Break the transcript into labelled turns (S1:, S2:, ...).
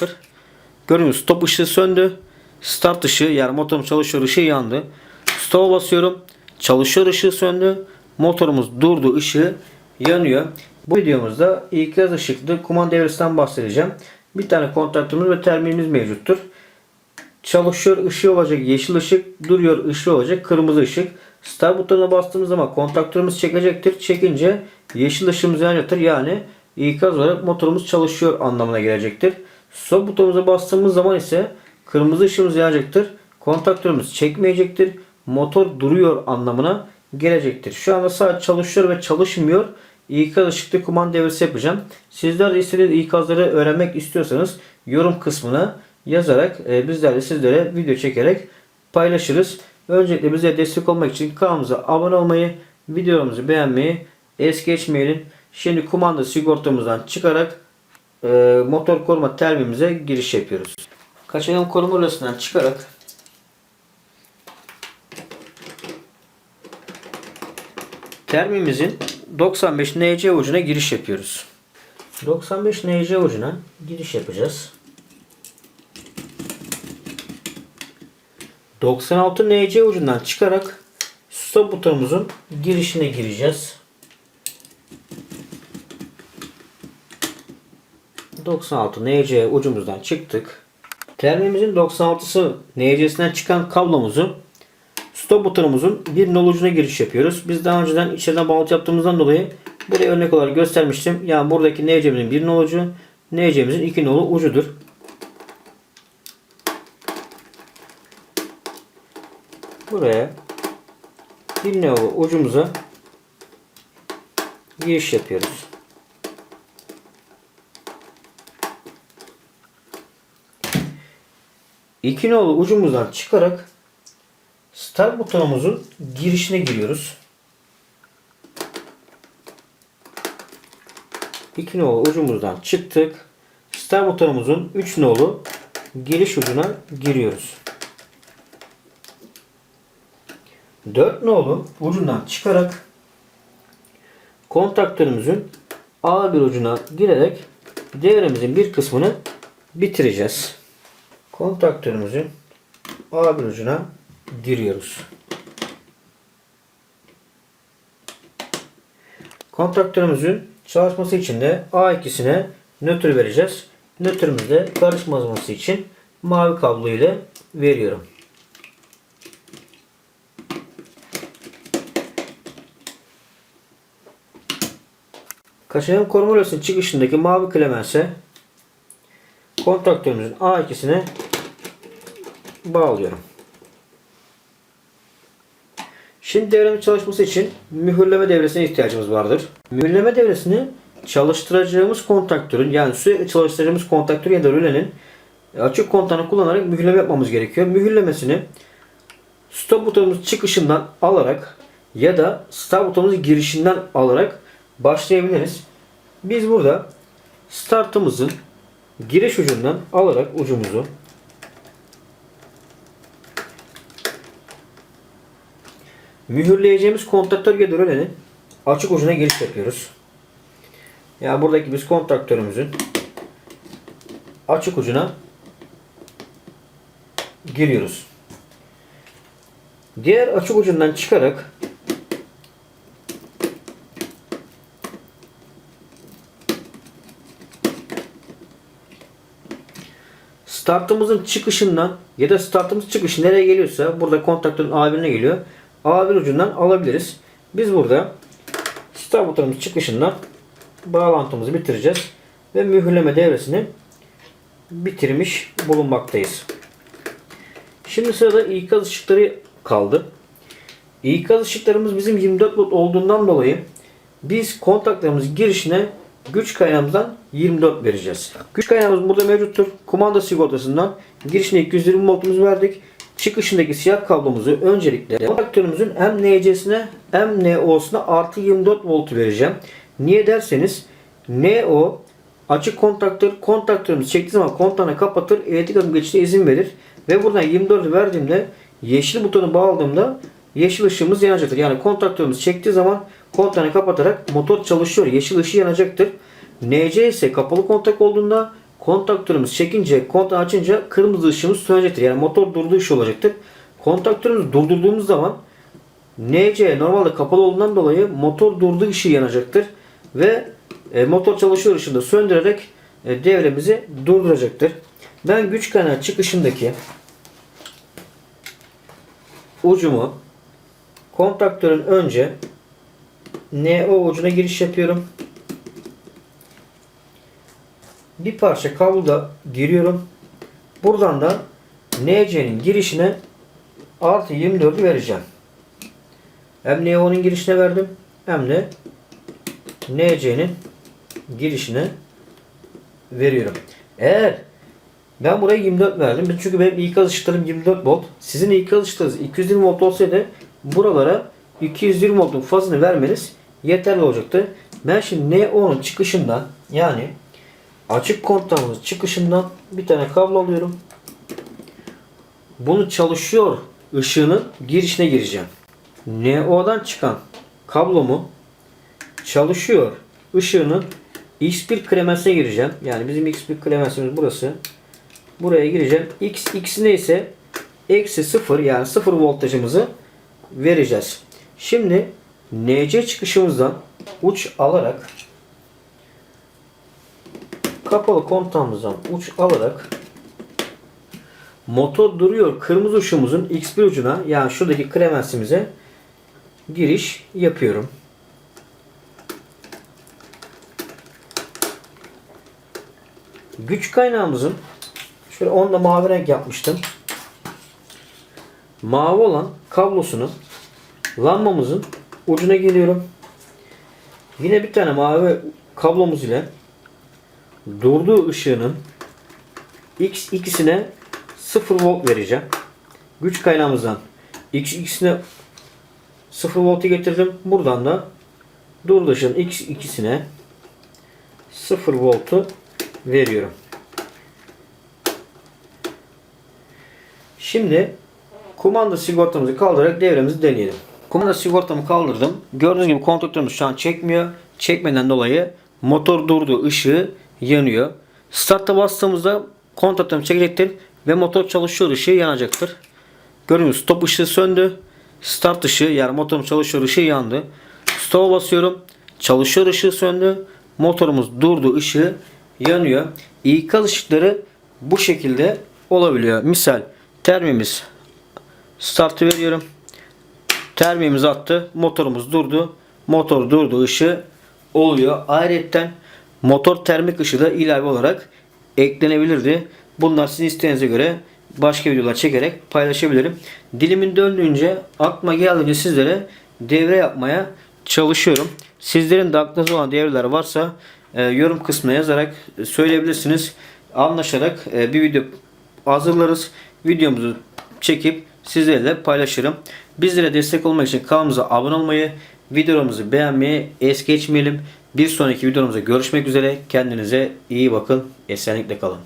S1: yanacaktır. Gördüğünüz stop ışığı söndü. Start ışığı yani motorum çalışıyor ışığı yandı. Stop'a basıyorum. Çalışıyor ışığı söndü. Motorumuz durdu ışığı yanıyor. Bu videomuzda ikaz ışıklı kumanda devresinden bahsedeceğim. Bir tane kontaktörümüz ve terminimiz mevcuttur. Çalışıyor ışığı olacak yeşil ışık, duruyor ışığı olacak kırmızı ışık. Start butonuna bastığımız zaman kontaktörümüz çekecektir. Çekince yeşil ışığımız yanacaktır. Yani ikaz olarak motorumuz çalışıyor anlamına gelecektir. Stop butonumuza bastığımız zaman ise kırmızı ışığımız yanacaktır. Kontaktörümüz çekmeyecektir. Motor duruyor anlamına gelecektir. Şu anda sadece çalışıyor ve çalışmıyor. İkaz ışıklı kumanda devresi yapacağım. Sizler de istediğiniz ikazları öğrenmek istiyorsanız yorum kısmına yazarak e, bizler de sizlere video çekerek paylaşırız. Öncelikle bize destek olmak için kanalımıza abone olmayı, videomuzu beğenmeyi es geçmeyelim. Şimdi kumanda sigortamızdan çıkarak e, motor koruma termimize giriş yapıyoruz. Kaçayan koruma odasından çıkarak termimizin 95 NC ucuna giriş yapıyoruz. 95 NC ucuna giriş yapacağız. 96 NC ucundan çıkarak stop butonumuzun girişine gireceğiz. 96 NC ucumuzdan çıktık. Termimizin 96'sı NC'sinden çıkan kablomuzu stop butonumuzun bir nol ucuna giriş yapıyoruz. Biz daha önceden içeriden bağlantı yaptığımızdan dolayı buraya örnek olarak göstermiştim. Yani buradaki NC'mizin bir nol ucu, NC'mizin iki nolu ucudur. Buraya bir nolu ucumuza giriş yapıyoruz. İki nolu ucumuzdan çıkarak start butonumuzun girişine giriyoruz. İki nolu ucumuzdan çıktık. Start butonumuzun 3 nolu giriş ucuna giriyoruz. 4 nolu ucundan çıkarak kontaktörümüzün A1 ucuna girerek devremizin bir kısmını bitireceğiz. Kontaktörümüzün A1 ucuna giriyoruz. Kontaktörümüzün çalışması için de A2'sine nötr vereceğiz. Nötrümüzde karışmaması için mavi kablo ile veriyorum. Kaşıyan koruma rölesinin çıkışındaki mavi klemense kontaktörümüzün A2'sine bağlıyorum. Şimdi devremin çalışması için mühürleme devresine ihtiyacımız vardır. Mühürleme devresini çalıştıracağımız kontaktörün yani sürekli çalıştıracağımız kontaktörün ya da rölenin açık kontağını kullanarak mühürleme yapmamız gerekiyor. Mühürlemesini stop butonumuz çıkışından alarak ya da start butonumuz girişinden alarak başlayabiliriz. Biz burada startımızın giriş ucundan alarak ucumuzu mühürleyeceğimiz kontaktör rölenin açık ucuna giriş yapıyoruz. Yani buradaki biz kontaktörümüzün açık ucuna giriyoruz. Diğer açık ucundan çıkarak startımızın çıkışından ya da startımız çıkışı nereye geliyorsa burada kontaktörün A1'ine geliyor. A1 ucundan alabiliriz. Biz burada start butonumuz çıkışından bağlantımızı bitireceğiz ve mühürleme devresini bitirmiş bulunmaktayız. Şimdi sırada ikaz ışıkları kaldı. İkaz ışıklarımız bizim 24 volt olduğundan dolayı biz kontaklarımız girişine güç kaynağımızdan 24 vereceğiz. Güç kaynağımız burada mevcuttur. Kumanda sigortasından girişine 220 voltumuzu verdik. Çıkışındaki siyah kablomuzu öncelikle kontaktörümüzün hem NC'sine hem NO'suna artı 24 volt vereceğim. Niye derseniz NO açık kontaktör kontaktörümüz çektiği zaman kontağını kapatır elektrik akım geçişine izin verir ve buradan 24 verdiğimde yeşil butonu bağladığımda yeşil ışığımız yanacaktır. Yani kontaktörümüz çektiği zaman kontağını kapatarak motor çalışıyor. Yeşil ışığı yanacaktır. NC ise kapalı kontak olduğunda kontaktörümüz çekince, kontağı açınca kırmızı ışığımız sönecektir. Yani motor durduğu ışığı olacaktır. Kontaktörümüzü durdurduğumuz zaman NC normalde kapalı olduğundan dolayı motor durduğu ışığı yanacaktır. Ve e, motor çalışıyor ışığını söndürerek e, devremizi durduracaktır. Ben güç kaynağı çıkışındaki ucumu kontaktörün önce NO ucuna giriş yapıyorum. Bir parça kabloda giriyorum. Buradan da NC'nin girişine artı 24'ü vereceğim. Hem NO'nun girişine verdim hem de NC'nin girişine veriyorum. Eğer ben buraya 24 verdim. Çünkü benim ikaz ışıklarım 24 volt. Sizin ikaz ışıklarınız 220 volt olsaydı buralara 220 voltun fazını vermeniz yeterli olacaktı. Ben şimdi NO'nun çıkışından yani açık kontağımızın çıkışından bir tane kablo alıyorum. Bunu çalışıyor ışığının girişine gireceğim. NO'dan çıkan kablomu çalışıyor ışığının X1 klemensine gireceğim. Yani bizim X1 klemensimiz burası. Buraya gireceğim. X, X neyse eksi 0 yani 0 voltajımızı vereceğiz. Şimdi NC çıkışımızdan uç alarak kapalı kontağımızdan uç alarak motor duruyor. Kırmızı ışığımızın X1 ucuna yani şuradaki klemensimize giriş yapıyorum. Güç kaynağımızın şöyle onda mavi renk yapmıştım. Mavi olan kablosunu lambamızın ucuna geliyorum. Yine bir tane mavi kablomuz ile durduğu ışığının X ikisine 0 volt vereceğim. Güç kaynağımızdan X ikisine 0 voltu getirdim. Buradan da durduğu ışığın X ikisine 0 voltu veriyorum. Şimdi kumanda sigortamızı kaldırarak devremizi deneyelim. Kumanda sigortamı kaldırdım. Gördüğünüz gibi kontaktörümüz şu an çekmiyor. Çekmeden dolayı motor durdu, ışığı yanıyor. Start'a bastığımızda kontaktörüm çekecektir ve motor çalışıyor ışığı yanacaktır. Gördüğünüz stop ışığı söndü. Start ışığı yani motorum çalışıyor ışığı yandı. Stop'a basıyorum. Çalışıyor ışığı söndü. Motorumuz durdu ışığı yanıyor. İkaz ışıkları bu şekilde olabiliyor. Misal termimiz startı veriyorum. Termimiz attı. Motorumuz durdu. Motor durdu. ışığı oluyor. Ayrıca motor termik ışığı da ilave olarak eklenebilirdi. Bunlar sizin isteğinize göre başka videolar çekerek paylaşabilirim. Dilimin döndüğünce aklıma geldiğince sizlere devre yapmaya çalışıyorum. Sizlerin de aklınızda olan devreler varsa e, yorum kısmına yazarak söyleyebilirsiniz. Anlaşarak e, bir video hazırlarız. Videomuzu çekip sizlerle paylaşırım. Bizlere destek olmak için kanalımıza abone olmayı, videolarımızı beğenmeyi es geçmeyelim. Bir sonraki videomuzda görüşmek üzere. Kendinize iyi bakın. Esenlikle kalın.